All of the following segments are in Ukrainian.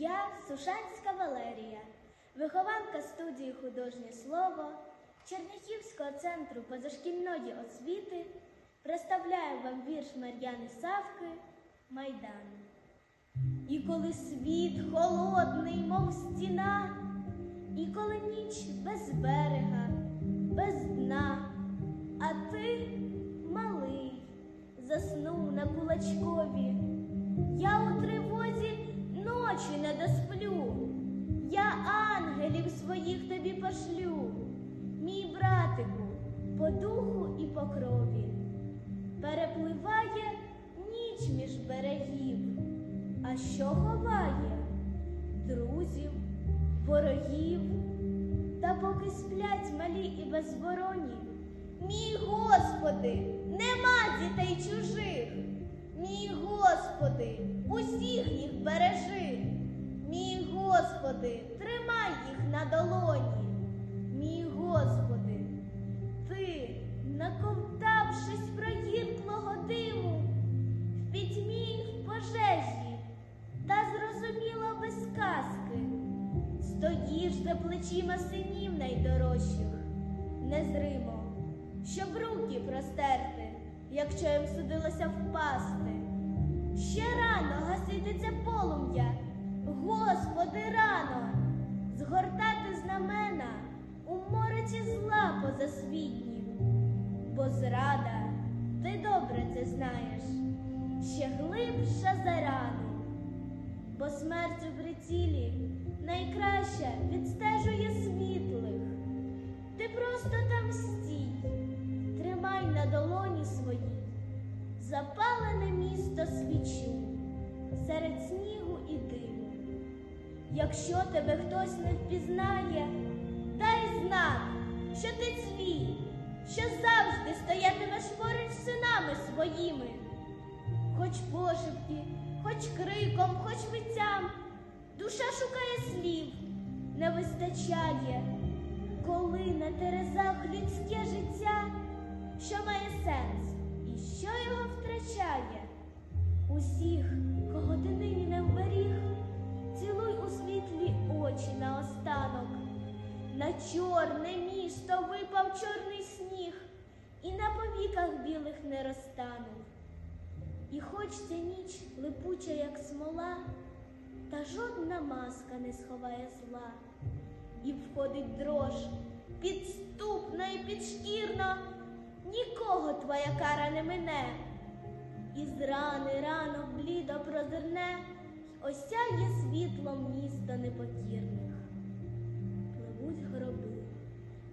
Я Сушанська Валерія, вихованка студії Художнє слово Черняхівського центру позашкільної освіти, представляю вам вірш Мар'яни Савки Майдан. І коли світ холодний, мов стіна, і коли ніч без берега, без дна, а ти малий, заснув на кулачкові. Пошлю, мій братику, по духу і по крові. Перепливає ніч між берегів, а що ховає? Друзів, ворогів, та поки сплять малі і безвороні, мій Господи, нема дітей чужих. Мій Господи, усіх їх бережи, мій Господи, за плечима синів найдорожчих, незримо, щоб руки простерти якщо їм судилося впасти. Ще рано гасититься полум'я, Господи, рано, згортати знамена у мороці зла позасвітнім, бо зрада, ти добре це знаєш, ще глибша за рану, бо смерть у прицілі найкраща відстежує Якщо тебе хтось не впізнає, дай знак, що ти свій, що завжди стоятимеш поруч синами своїми, хоч пошепки, хоч криком, хоч витям, душа шукає слів, не вистачає, коли на терезах людське життя що має сенс і що його втрачає. Усіх, кого ти не наостанок. На чорне місто випав чорний сніг, і на повіках білих не розтанув. І хоч ця ніч липуча, як смола, та жодна маска не сховає зла, і входить дрож підступна і підшкірна нікого твоя кара не мине, і з рани ранок блідо прозирне, осяє світлом міста непокірних. Пливуть гроби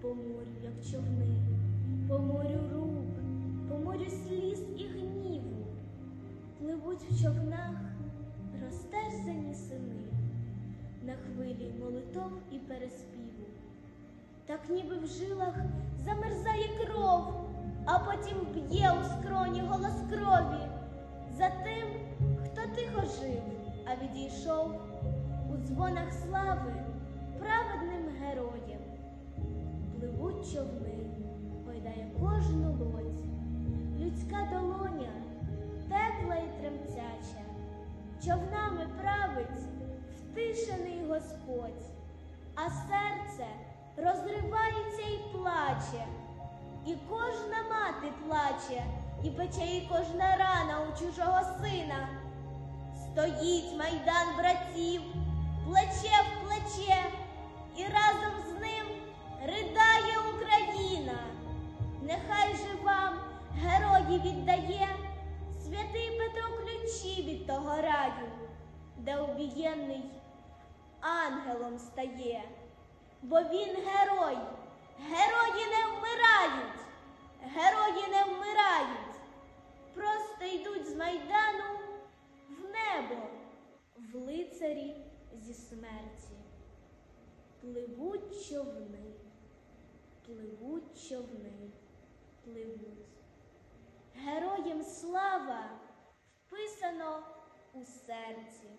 по морю, як човни, по морю рук, по морю сліз і гніву. Пливуть в човнах розтерзані сини на хвилі молитов і переспіву. Так ніби в жилах замерзає кров а потім б'є у скроні голос крові за тим, хто тихо жив, а відійшов у дзвонах слави праведним героєм. Пливуть човни, гойдає кожну лодь, людська долоня тепла і тремтяча, човнами править втишений Господь, а серце розривається і плаче. І кожна мати плаче, і пече їй кожна рана у чужого сина. Стоїть майдан братів, плече в плече, ключі від того раю, де убієнний ангелом стає, бо він герой. Герої не вмирають, герої не вмирають, просто йдуть з майдану в небо, в лицарі зі смерті. Пливуть човни, пливуть човни, пливуть. Героям слава вписано у серці.